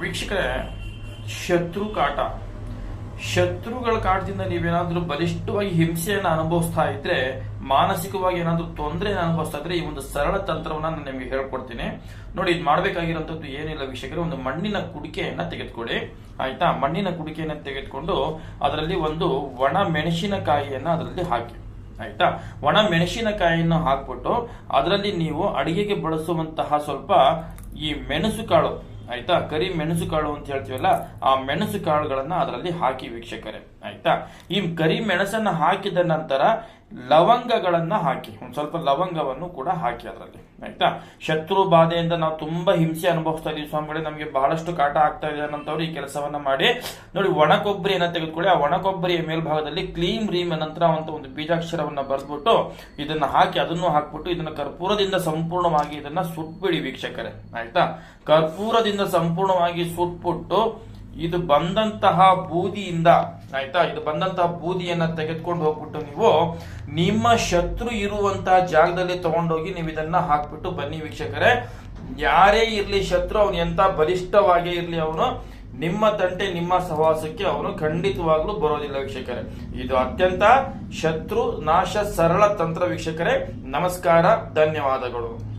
ವೀಕ್ಷಕರೇ, ಶತ್ರು ಕಾಟ. ಶತ್ರುಗಳ ಕಾಟದಿಂದ ನೀವೇನಾದ್ರೂ ಬಲಿಷ್ಠವಾಗಿ ಹಿಂಸೆಯನ್ನು ಅನುಭವಿಸ್ತಾ ಇದ್ರೆ, ಮಾನಸಿಕವಾಗಿ ಏನಾದ್ರೂ ತೊಂದರೆಯನ್ನು ಅನುಭವಿಸ್ತಾ ಇದ್ರೆ ಈ ಒಂದು ಸರಳ ತಂತ್ರವನ್ನ ನಾನು ನಿಮಗೆ ಹೇಳ್ಕೊಡ್ತೀನಿ. ನೋಡಿ, ಇದು ಮಾಡಬೇಕಾಗಿರೋಂಥದ್ದು ಏನಿಲ್ಲ ವೀಕ್ಷಕರೇ, ಒಂದು ಮಣ್ಣಿನ ಕುಡಿಕೆಯನ್ನ ತೆಗೆದುಕೊಳ್ಳಿ. ಆಯ್ತಾ? ಮಣ್ಣಿನ ಕುಡಿಕೆಯನ್ನ ತೆಗೆದುಕೊಂಡು ಅದರಲ್ಲಿ ಒಂದು ಒಣ ಮೆಣಸಿನಕಾಯಿಯನ್ನ ಅದರಲ್ಲಿ ಹಾಕಿ. ಆಯ್ತಾ? ಒಣ ಮೆಣಸಿನಕಾಯಿಯನ್ನು ಹಾಕ್ಬಿಟ್ಟು ಅದರಲ್ಲಿ ನೀವು ಅಡಿಗೆಗೆ ಬಳಸುವಂತಹ ಸ್ವಲ್ಪ ಈ ಮೆಣಸು ಕಾಳು ಆಯ್ತಾ? ಕರಿ ಮೆಣಸು ಕಾಳು ಅಂತ ಹೇಳ್ತೀವಲ್ಲ, ಆ ಮೆಣಸು ಕಾಳುಗಳನ್ನ ಅದರಲ್ಲಿ ಹಾಕಿ ವೀಕ್ಷಕರೇ. ಆಯ್ತಾ? ಈ ಕರಿ ಮೆಣಸನ್ನ ಹಾಕಿದ ನಂತರ ಲವಂಗಗಳನ್ನ ಹಾಕಿ, ಒಂದು ಸ್ವಲ್ಪ ಲವಂಗವನ್ನು ಕೂಡ ಹಾಕಿ ಅದರಲ್ಲಿ, ಆಯ್ತಾ? ಶತ್ರು ಬಾಧೆಯಿಂದ ನಾವು ತುಂಬಾ ಹಿಂಸೆ ಅನುಭವಿಸ್ತಾ ಇದೀವಿ ಸ್ವಾಮಿಗಳೇ, ನಮಗೆ ಬಹಳಷ್ಟು ಕಾಟ ಆಗ್ತಾ ಇದೆ ಅನ್ನೋಂಥವ್ರು ಈ ಕೆಲಸವನ್ನ ಮಾಡಿ. ನೋಡಿ ಒಣ ಕೊಬ್ಬರಿಯನ್ನ ತೆಗೆದುಕೊಳ್ಳಿ, ಆ ಒಣ ಕೊಬ್ಬರಿಯ ಮೇಲ್ಭಾಗದಲ್ಲಿ ಕ್ಲೀಮ್ ರೀಮ್ ನಂತರ ಅಂತ ಒಂದು ಬೀಜಾಕ್ಷರವನ್ನ ಬರೆದ್ಬಿಟ್ಟು ಇದನ್ನ ಹಾಕಿ, ಅದನ್ನು ಹಾಕ್ಬಿಟ್ಟು ಇದನ್ನ ಕರ್ಪೂರದಿಂದ ಸಂಪೂರ್ಣವಾಗಿ ಇದನ್ನ ಸುಟ್ಬಿಡಿ ವೀಕ್ಷಕರೇ, ಆಯ್ತಾ? ಕರ್ಪೂರದಿಂದ ಸಂಪೂರ್ಣವಾಗಿ ಸುಟ್ಬಿಟ್ಟು ಇದು ಬಂದಂತಹ ಬೂದಿಯಿಂದ ಆಯ್ತಾ? ಇದು ಬಂದಂತ ಬೂದಿಯನ್ನ ತೆಗೆದುಕೊಂಡು ಹೋಗ್ಬಿಟ್ಟು ನೀವು ನಿಮ್ಮ ಶತ್ರು ಇರುವಂತಹ ಜಾಗದಲ್ಲಿ ತಗೊಂಡೋಗಿ ನೀವು ಇದನ್ನ ಹಾಕ್ಬಿಟ್ಟು ಬನ್ನಿ ವೀಕ್ಷಕರೇ. ಯಾರೇ ಇರ್ಲಿ ಶತ್ರು, ಅವನು ಎಂತ ಬಲಿಷ್ಠವಾಗೇ ಇರ್ಲಿ ಅವನು, ನಿಮ್ಮ ತಂಟೆ, ನಿಮ್ಮ ಸಹವಾಸಕ್ಕೆ ಅವನು ಖಂಡಿತವಾಗ್ಲೂ ಬರೋದಿಲ್ಲ ವೀಕ್ಷಕರೇ. ಇದು ಅತ್ಯಂತ ಶತ್ರು ನಾಶ ಸರಳ ತಂತ್ರ ವೀಕ್ಷಕರೇ. ನಮಸ್ಕಾರ, ಧನ್ಯವಾದಗಳು.